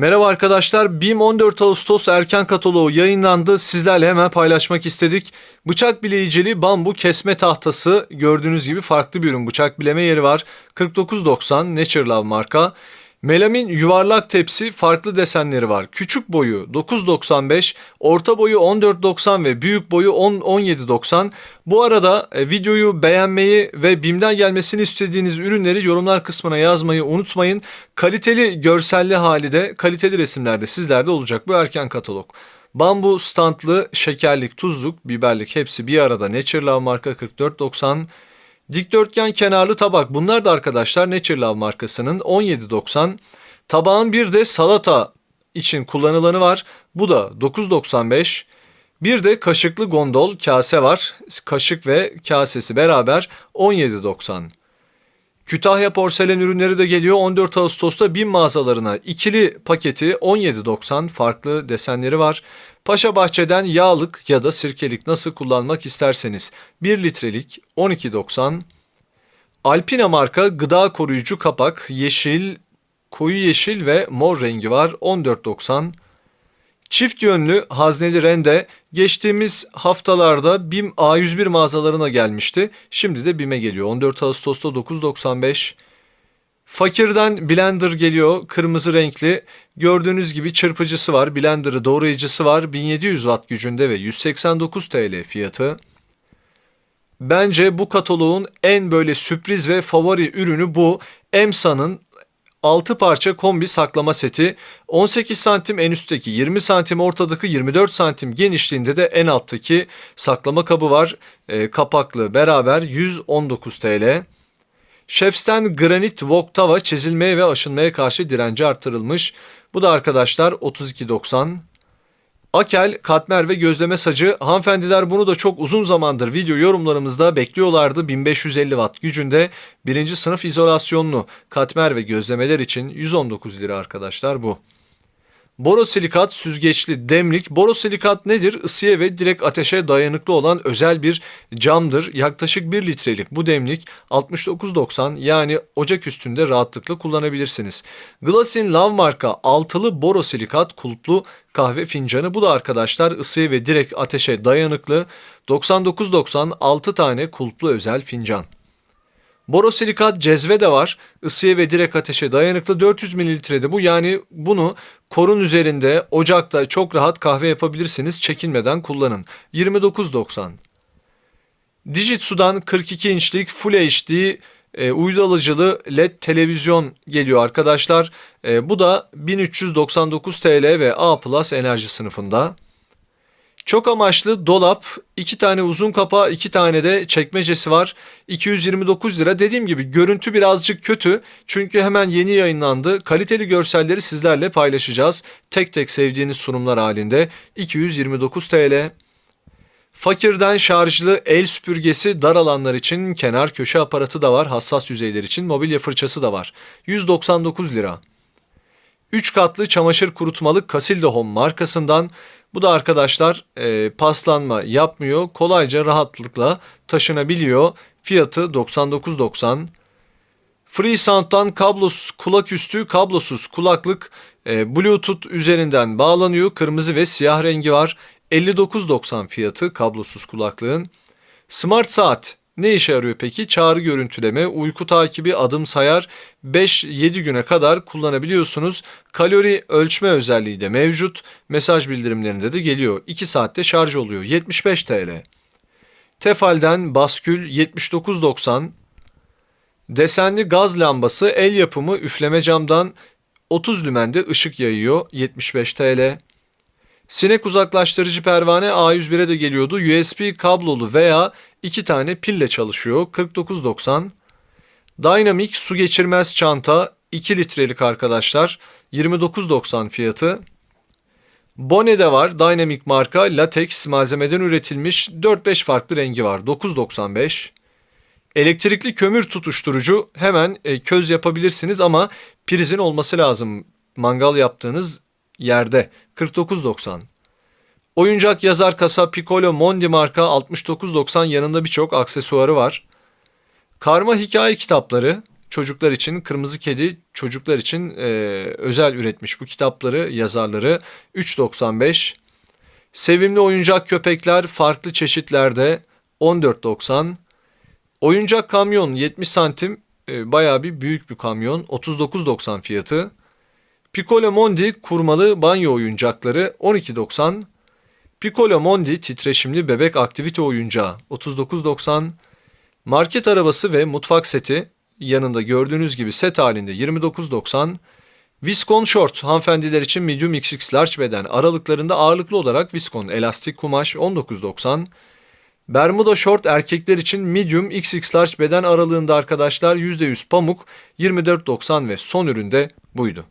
Merhaba arkadaşlar. BİM 14 Ağustos erken kataloğu yayınlandı. Sizlerle hemen paylaşmak istedik. Bıçak bileyicili bambu kesme tahtası gördüğünüz gibi farklı bir ürün. Bıçak bileme yeri var. 49.90 Nature Love marka. Melamin yuvarlak tepsi farklı desenleri var. Küçük boyu 9.95, orta boyu 14.90 ve büyük boyu 10 17.90. Bu arada e, videoyu beğenmeyi ve BİM'den gelmesini istediğiniz ürünleri yorumlar kısmına yazmayı unutmayın. Kaliteli görselli hali de kaliteli resimlerde sizlerde olacak bu erken katalog. Bambu standlı, şekerlik, tuzluk, biberlik hepsi bir arada. Nature Love marka 44.90. Dikdörtgen kenarlı tabak. Bunlar da arkadaşlar Nature Love markasının 17.90. Tabağın bir de salata için kullanılanı var. Bu da 9.95. Bir de kaşıklı gondol kase var. Kaşık ve kasesi beraber 17.90. Kütahya porselen ürünleri de geliyor 14 Ağustos'ta BİM mağazalarına. ikili paketi 17.90 farklı desenleri var. Paşa Bahçe'den yağlık ya da sirkelik nasıl kullanmak isterseniz 1 litrelik 12.90. Alpina marka gıda koruyucu kapak yeşil, koyu yeşil ve mor rengi var 14.90. Çift yönlü hazneli rende geçtiğimiz haftalarda BİM A101 mağazalarına gelmişti. Şimdi de BİM'e geliyor. 14 Ağustos'ta 9.95. Fakirden blender geliyor. Kırmızı renkli. Gördüğünüz gibi çırpıcısı var. Blender'ı doğrayıcısı var. 1700 watt gücünde ve 189 TL fiyatı. Bence bu kataloğun en böyle sürpriz ve favori ürünü bu. Emsa'nın 6 parça kombi saklama seti 18 santim en üstteki 20 santim ortadaki 24 santim genişliğinde de en alttaki saklama kabı var. E, kapaklı beraber 119 TL. Chefs'ten granit wok tava çizilmeye ve aşınmaya karşı direnci artırılmış. Bu da arkadaşlar 32.90. Akel, katmer ve gözleme sacı. Hanımefendiler bunu da çok uzun zamandır video yorumlarımızda bekliyorlardı. 1550 watt gücünde birinci sınıf izolasyonlu katmer ve gözlemeler için 119 lira arkadaşlar bu. Borosilikat süzgeçli demlik. Borosilikat nedir? Isıya ve direkt ateşe dayanıklı olan özel bir camdır. Yaklaşık 1 litrelik bu demlik 69.90 yani ocak üstünde rahatlıkla kullanabilirsiniz. Glassin Love marka altılı borosilikat kulplu kahve fincanı. Bu da arkadaşlar ısıya ve direkt ateşe dayanıklı 99.90 6 tane kulplu özel fincan. Borosilikat cezve de var. Isıya ve direkt ateşe dayanıklı 400 mililitrede bu. Yani bunu korun üzerinde ocakta çok rahat kahve yapabilirsiniz. Çekinmeden kullanın. 29.90. Dijitsu'dan 42 inçlik Full HD e, uydu alıcılı LED televizyon geliyor arkadaşlar. E, bu da 1399 TL ve A Plus enerji sınıfında. Çok amaçlı dolap, iki tane uzun kapağı, iki tane de çekmecesi var. 229 lira. Dediğim gibi görüntü birazcık kötü. Çünkü hemen yeni yayınlandı. Kaliteli görselleri sizlerle paylaşacağız. Tek tek sevdiğiniz sunumlar halinde. 229 TL. Fakirden şarjlı el süpürgesi dar alanlar için kenar köşe aparatı da var. Hassas yüzeyler için mobilya fırçası da var. 199 lira. 3 katlı çamaşır kurutmalık Casilda Home markasından bu da arkadaşlar e, paslanma yapmıyor. Kolayca rahatlıkla taşınabiliyor. Fiyatı 99.90. FreeSound'dan kablosuz kulak üstü kablosuz kulaklık e, Bluetooth üzerinden bağlanıyor. Kırmızı ve siyah rengi var. 59.90 fiyatı kablosuz kulaklığın. Smart saat ne işe yarıyor peki? Çağrı görüntüleme, uyku takibi, adım sayar 5-7 güne kadar kullanabiliyorsunuz. Kalori ölçme özelliği de mevcut. Mesaj bildirimlerinde de geliyor. 2 saatte şarj oluyor. 75 TL. Tefal'den baskül 79.90. Desenli gaz lambası el yapımı üfleme camdan 30 lümende ışık yayıyor. 75 TL. Sinek uzaklaştırıcı pervane A101'e de geliyordu. USB kablolu veya iki tane pille çalışıyor. 49.90. Dynamic su geçirmez çanta 2 litrelik arkadaşlar. 29.90 fiyatı. Bone'de var Dynamic marka latex malzemeden üretilmiş 4-5 farklı rengi var 9.95. Elektrikli kömür tutuşturucu hemen e, köz yapabilirsiniz ama prizin olması lazım. Mangal yaptığınız yerde 49.90. Oyuncak yazar kasa Piccolo Mondi marka 69.90 yanında birçok aksesuarı var. Karma hikaye kitapları çocuklar için Kırmızı Kedi çocuklar için e, özel üretmiş bu kitapları yazarları 3.95. Sevimli oyuncak köpekler farklı çeşitlerde 14.90. Oyuncak kamyon 70 santim e, bayağı bir büyük bir kamyon 39.90 fiyatı. Piccolo Mondi kurmalı banyo oyuncakları 12.90. Piccolo Mondi titreşimli bebek aktivite oyuncağı 39.90. Market arabası ve mutfak seti yanında gördüğünüz gibi set halinde 29.90. Viscon Short hanımefendiler için medium XX large beden aralıklarında ağırlıklı olarak Viscon elastik kumaş 19.90. Bermuda Short erkekler için medium XX large beden aralığında arkadaşlar %100 pamuk 24.90 ve son üründe buydu.